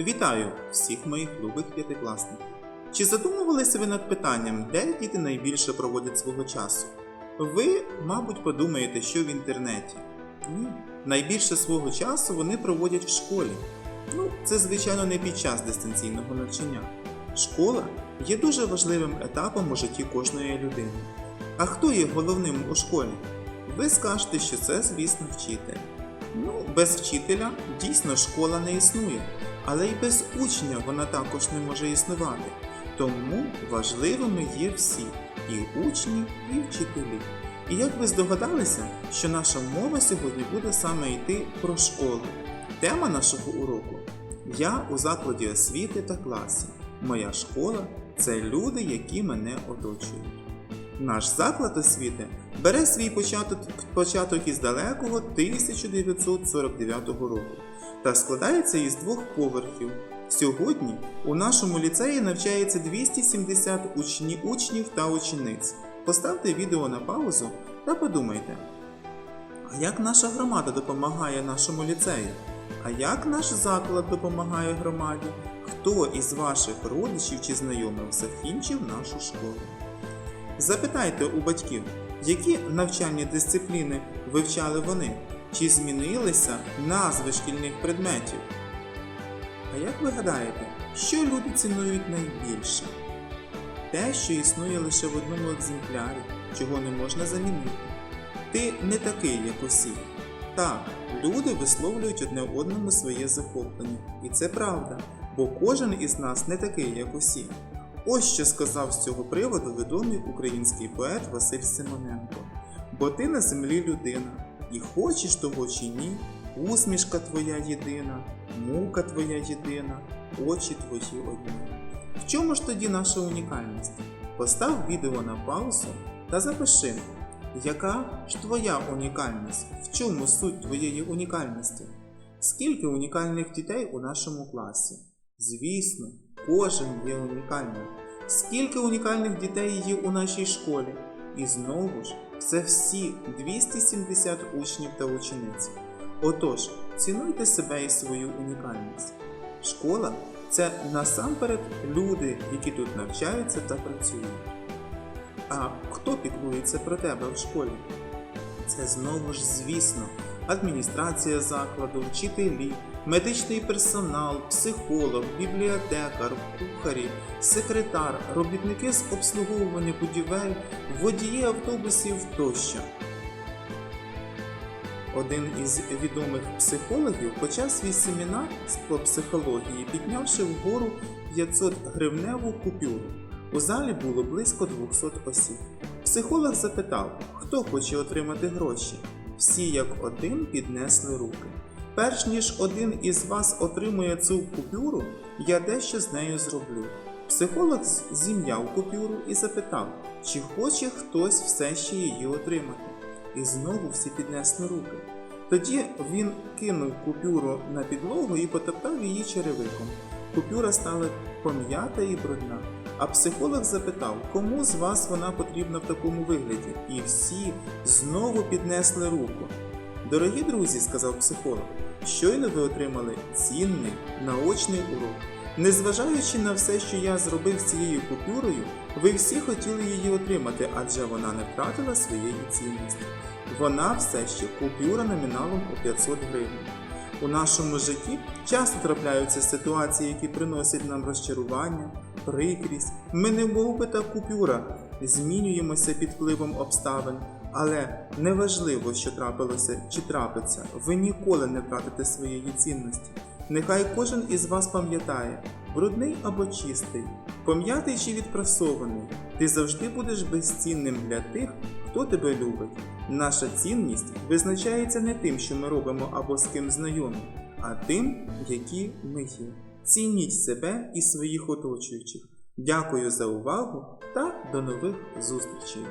Вітаю всіх моїх любих п'ятикласників. Чи задумувалися ви над питанням, де діти найбільше проводять свого часу? Ви, мабуть, подумаєте, що в інтернеті. Ні. Найбільше свого часу вони проводять в школі. Ну, це, звичайно, не під час дистанційного навчання. Школа є дуже важливим етапом у житті кожної людини. А хто є головним у школі? Ви скажете, що це, звісно, вчитель. Ну, без вчителя дійсно школа не існує, але й без учня вона також не може існувати. Тому важливими є всі і учні, і вчителі. І як ви здогадалися, що наша мова сьогодні буде саме йти про школу. Тема нашого уроку Я у закладі освіти та класі. Моя школа це люди, які мене оточують. Наш заклад освіти бере свій початок, початок із далекого 1949 року та складається із двох поверхів. Сьогодні у нашому ліцеї навчається 270 учні, учнів та учениць. Поставте відео на паузу та подумайте, а як наша громада допомагає нашому ліцею? А як наш заклад допомагає громаді? Хто із ваших родичів чи знайомих закінчив нашу школу? Запитайте у батьків, які навчальні дисципліни вивчали вони, чи змінилися назви шкільних предметів. А як ви гадаєте, що люди цінують найбільше? Те, що існує лише в одному екземплярі, чого не можна замінити. Ти не такий, як усі. Так, люди висловлюють одне одному своє захоплення, і це правда, бо кожен із нас не такий, як усі. Ось що сказав з цього приводу відомий український поет Василь Симоненко. Бо ти на землі людина, і хочеш того чи ні, усмішка твоя єдина, мука твоя єдина, очі твої одні. В чому ж тоді наша унікальність? Постав відео на паузу та запиши, яка ж твоя унікальність? В чому суть твоєї унікальності? Скільки унікальних дітей у нашому класі? Звісно, кожен є унікальним. Скільки унікальних дітей є у нашій школі? І знову ж, це всі 270 учнів та учениць. Отож, цінуйте себе і свою унікальність. Школа це насамперед люди, які тут навчаються та працюють. А хто піклується про тебе в школі? Це знову ж, звісно, адміністрація закладу, вчителі, медичний персонал, психолог, бібліотекар, кухарі, секретар, робітники з обслуговування будівель, водії автобусів тощо. Один із відомих психологів почав свій семінар по психології, піднявши вгору 500 гривневу купюру. У залі було близько 200 осіб. Психолог запитав, хто хоче отримати гроші. Всі як один піднесли руки. Перш ніж один із вас отримує цю купюру, я дещо з нею зроблю. Психолог зім'яв купюру і запитав, чи хоче хтось все ще її отримати. І знову всі піднесли руки. Тоді він кинув купюру на підлогу і потоптав її черевиком. Купюра стала пом'ята і брудна. А психолог запитав, кому з вас вона потрібна в такому вигляді, і всі знову піднесли руку. Дорогі друзі, сказав психолог, щойно ви отримали цінний наочний урок. Незважаючи на все, що я зробив з цією купюрою, ви всі хотіли її отримати, адже вона не втратила своєї цінності. Вона все ще купюра номіналом у 500 гривень. У нашому житті часто трапляються ситуації, які приносять нам розчарування, прикрість. Ми не мов би та купюра, змінюємося під впливом обставин. Але неважливо, що трапилося чи трапиться, ви ніколи не втратите своєї цінності. Нехай кожен із вас пам'ятає, брудний або чистий, пом'ятий чи відпрасований, ти завжди будеш безцінним для тих, хто тебе любить. Наша цінність визначається не тим, що ми робимо або з ким знайомі, а тим, які ми є. Цініть себе і своїх оточуючих. Дякую за увагу та до нових зустрічей!